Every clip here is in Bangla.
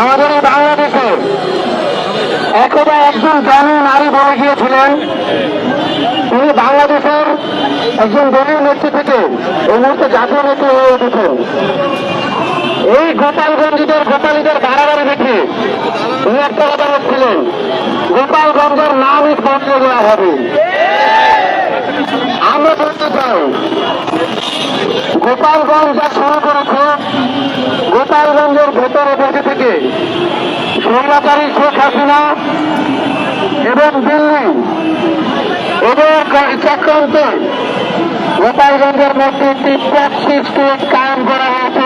আমাদের বাংলাদেশে একদা একজন জ্ঞানী নারী বলে গিয়েছিলেন, তিনি বাংলাদেশের একজন দলীয় নেত্রী থেকে এই মুহূর্তে জাতীয় নেত্রী হয়ে উঠেছেন। এই গোপালগঞ্জীদের গোপালীদের গাড়াগাড়ি দেখে তিনি একটা কথা বলছিলেন, গোপালগঞ্জের নামই বদলে দেওয়া হবে। আমরা বলতে চাই, গোপালগঞ্জ যা শুরু করেছে গোপালগঞ্জের ভেতরে বসে থেকে স্বৈরাচারী শেখ হাসিনা এবং দিল্লি এদের চক্রান্তে গোপালগঞ্জের মধ্যে একটি স্টেট কায়েম করা হয়েছে।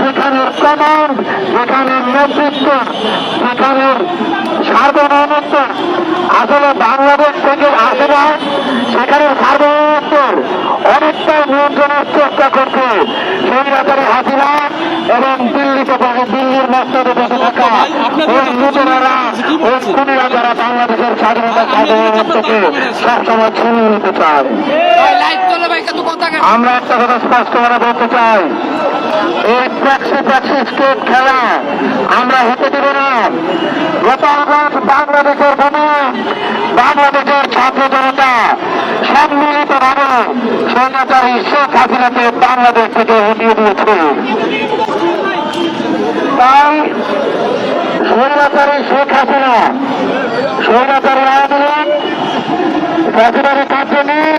যেখানের কমান্ড যেখানের নেতৃত্ব যেখানের সার্বভৌমত্ব আসলে বাংলাদেশ থেকে আসে না সেখানে সার্বভৌমত্বের অনেকটাই নিয়ন্ত্রণের চেষ্টা করছে। সেই ব্যাপারে হাসিনা এবং দিল্লিতে দিল্লির মস্তদে বসে থাকা ওই লুটেরারা ওই খুনিরা যারা বাংলাদেশের স্বাধীনতা সার্বভৌমত্বকে সবসময় ছিনিয়ে নিতে চায়। আমরা একটা কথা স্পষ্ট করে বলতে চাই। এই খেলা। আমরা হতে দেব না। গোপালগঞ্জ বাংলাদেশের ভূমি বাংলাদেশের ছাত্র জনতা সম্মিলিত ভাবে স্বৈরাচারী শেখ হাসিনাকে বাংলাদেশ থেকে হটিয়ে দিয়েছে। তাই শেখ হাসিনা, স্বৈরাচারী আওয়ামী লীগ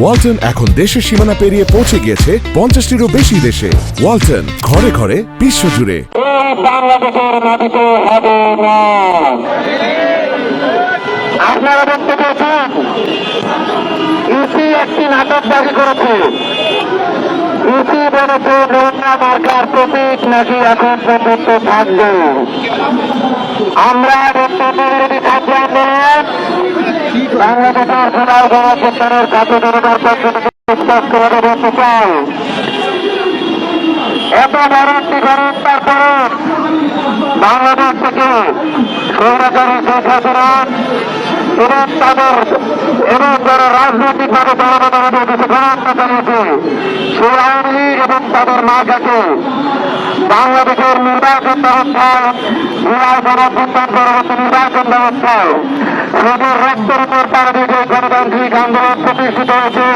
ওয়ালটন এখন দেশের সীমানা পেরিয়ে পৌঁছে গিয়েছে পঞ্চাশটিরও বেশি দেশে। ওয়ালটন ঘরে ঘরে বিশ্বজুড়ে এই বাংলাদেশের মাটিতে হবে না। আপনারা দেখতে পেয়েছেন ইউসি একটি নাটক দাবি করেছে। ইউসি বলেছে নৌকা মার্কার প্রতীক নাকি এখন পর্যন্ত থাকবে? আমরা থাকবে আন্দোলন বাংলাদেশের সোনার গণপ্রস্থানের ছাত্র জনতার চাই এত বড় একটি গণহত্যার পরে বাংলাদেশ থেকে সৌরাচারী শেখ হাসিনা এবং তাদের এবং যারা রাজনৈতিকভাবে জনগণের গণহত্যা চালিয়েছে সেই আওয়ামী লীগ এবং তাদের মাঝাকে বাংলাদেশের নির্বাচন ব্যবস্থায় বিরাট গণভ্যুত্থান পরবর্তী নির্বাচন ব্যবস্থায় তাদের রক্তের উপর তারা যে গণতান্ত্রিক আন্দোলন প্রতিষ্ঠিত হয়েছে,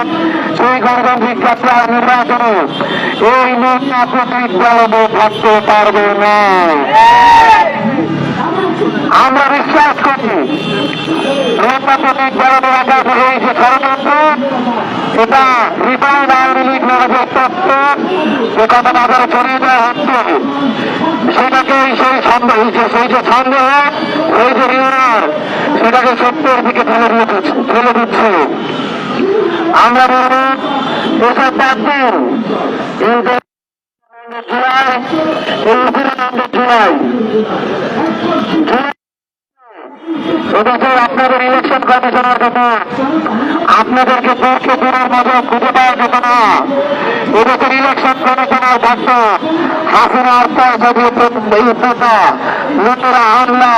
সেই গণতান্ত্রিক যাত্রার নির্বাচনে এই নৌকা প্রতীক দলবে থাকতে পারবে না। আমরা বিশ্বাস করি এটা রিফাইন্ড আওয়ামী লীগ নামের তত্ত্ব। যে কথা বাজারে ছড়িয়ে দেওয়া হচ্ছে, সেটাকে সেই সন্দেহ সেই যে সন্দেহ সেই যে সেটাকে সত্যের দিকে ঠেলে দিচ্ছে। আমরা বলব, এসব এদেশে আপনাদের ইলেকশন কমিশনের জন্য আপনাদেরকে দূরকে দূরের মতো খুঁজে পাওয়া যেত না এদেশের ইলেকশন কমিশনার থাকত হাসিনার পয়সা দিয়ে এই প্রথা হামলা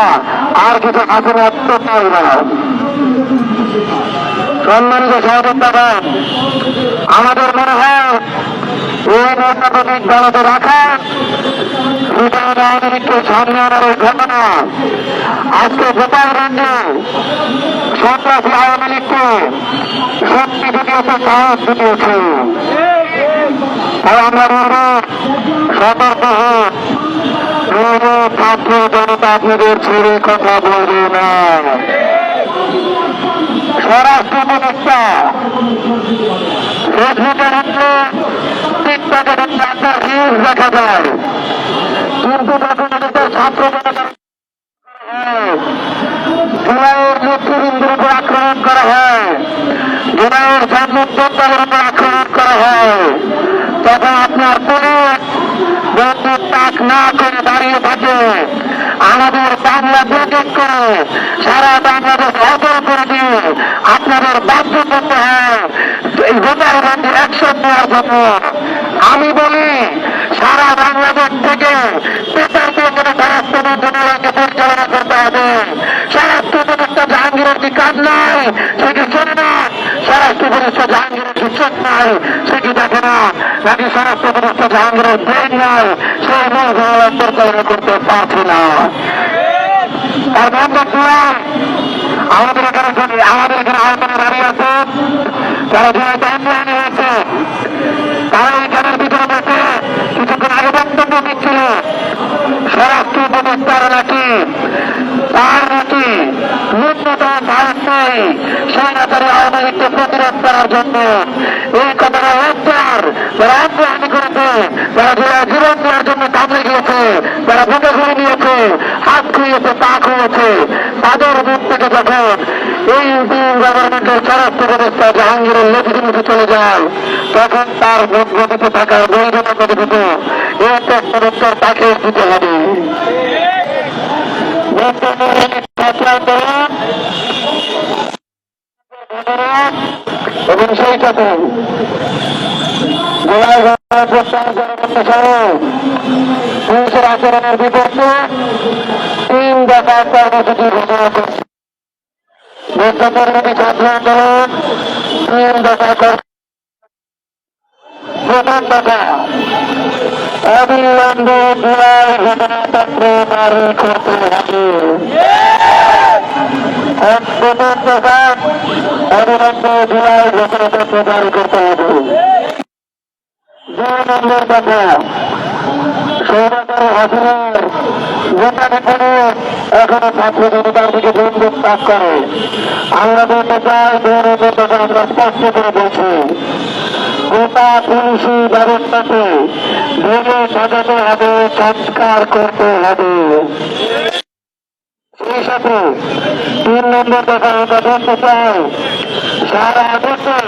আর কিছু হাসিনার টোটাল না সম্মানিত সহযোদ্ধাগণ আমাদের মনে হয় এই নেতা প্রতীক রাখা বিধায়ক আওয়ামী লীগকে সামনে আনার এই আজকে গোপালগঞ্জে সন্ত্রাসী আওয়ামী লীগকে শক্তি দিতেছে, সাহস দিতেছে। তাই আমরা বলব, সতর্ক হোক ছাত্র জনতা আপনাদের ছেড়ে কথা বলবে না। স্বরাষ্ট্র উপদেষ্টা টিকটকে ঢুকলে আপনার রিলস দেখা যায় কিন্তু যখন এদের ছাত্র জুলাইয়ের নেতৃবৃন্দের উপর আক্রমণ করা হয় জুলাইয়ের জন্মোদ্যোক্তাদের উপর আক্রমণ করা হয় তখন আপনার পুলিশ বন্দুক তাক না করে দাঁড়িয়ে থাকে আমাদের বাংলা ব্রিগেড করে সারা বাংলাদেশ অচল করে দিয়ে আপনাদের বাধ্য করতে হয়। এই গোপালগঞ্জে অ্যাকশন নেওয়ার জন্য আমি বলি, সারা বাংলাদেশ থেকে পেপার দিয়ে কোনো স্বরাষ্ট্র মন্ত্রণালয়কে পরিচালনা করতে হবে। স্বরাষ্ট্র উপদেষ্টা জাহাঙ্গীরের কি কাজ নাই? সেটি শোনে না? স্বরাষ্ট্র উপদেষ্টা জাহাঙ্গীরের কি চোখ নাই? সে কি দেখে না? নাকি জাহাঙ্গীরের ব্রেন নাই? সেই মূল পরিচালনা করতে পারছে না। আমাদের এখানে আমাদের এখানে আয়তনে দাঁড়িয়ে আছে, তারা জয় দায়িত্ব স্বরাষ্ট্র উপদেষ্টার নাকি? তার নাকি ন্যূনতম ভারত নেই? সেই নেতারে আওয়ামী লীগকে প্রতিরোধ করার জন্য এই কথাটা লজ্জার যারা অগ্রহণী করেছে, যারা যারা জীবন দেওয়ার জন্য কামড়ে গিয়েছে, যারা বুকে ঘুরে নিয়েছে, হাত খুঁয়েছে পা খুঁয়েছে তাদের মুখ থেকে যখন এই গভর্নমেন্টের স্বরাষ্ট্র জাহাঙ্গীরের নদীর মুখে চলে যায়, তখন তার মুখ গতিতে থাকা বৈধতা গতিতে এই প্রশ্নের উত্তর তাকে দিতে হবে। এবং সেই সাথে গোলায় প্রস্তাব করতে সহ পুলিশের আচরণের বিপক্ষে তিন দফা কর্মসূচি ঘোষণা করছে। বৌদ্ধকর্মী ছাত্র আন্দোলন তিন দফা প্রথম দফা অবিলম্বে জুলাই ঘটনাপত্র জারি করতে হবে। প্রথম দফা অবিলম্বে জুলাই ঘটনাপত্র জারি করতে হবে দুই নম্বর দফা সৌরকারী হাসিনার গোটা করে এখনও ছাত্র জনতার দিকে বন্দুক পাক করে আমরা বলতে করতে হবে সেই সাথে সারা দেশে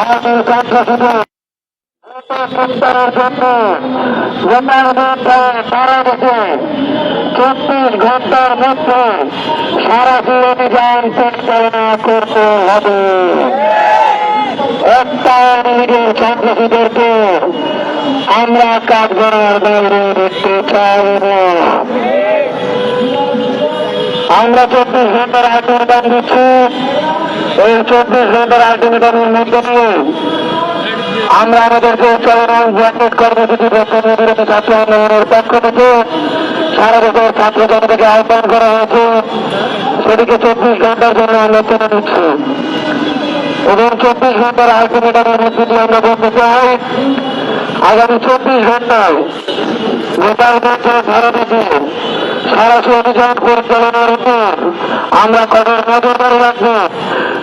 আমাদের সন্ত্রাসীদের সত্তরের জন্য সারা দেশে চব্বিশ ঘণ্টার মধ্যে সারাশি অভিযান পরিচালনা করতে হবে। একটা আমরা কাঠগড়ার বাইরে দেখতে চাই আমরা চব্বিশ ঘণ্টার আলটিমেটাম দিচ্ছি। এই চব্বিশ ঘণ্টার আলটিমেটামের মধ্যে দিয়ে আমরা আমাদেরকে চলমান জ্যাকেট কর্মসূচি বিরোধী ছাত্র আন্দোলনের পক্ষ থেকে সারা দেশের ছাত্র জনতাকে আহ্বান করা হয়েছে। সেদিকে চব্বিশ ঘণ্টার জন্য আমরা নিচ্ছি এবং চব্বিশ ঘণ্টার আলটিমেটামের মধ্যে দিয়ে আমরা বলতে চাই, আগামী চব্বিশ ঘন্টায় গোটার মধ্যে ভারতে সরাসরি অভিযান পরিচালনার উপর আমরা কঠোর নজরদারি রাখব।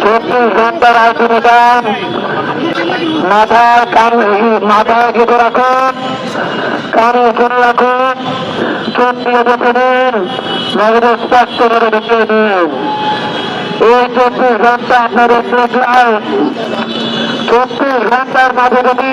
চব্বিশ ঘণ্টার আলটিমেটাম মাথায় কানে, মাথায় গেঁথে রাখুন, কানে শুনে রাখুন, চোখ দিয়ে দেখে নিন নগদে স্পষ্ট করে দেখিয়ে দিন। এই ঘণ্টা ঘণ্টার মাঝে যদি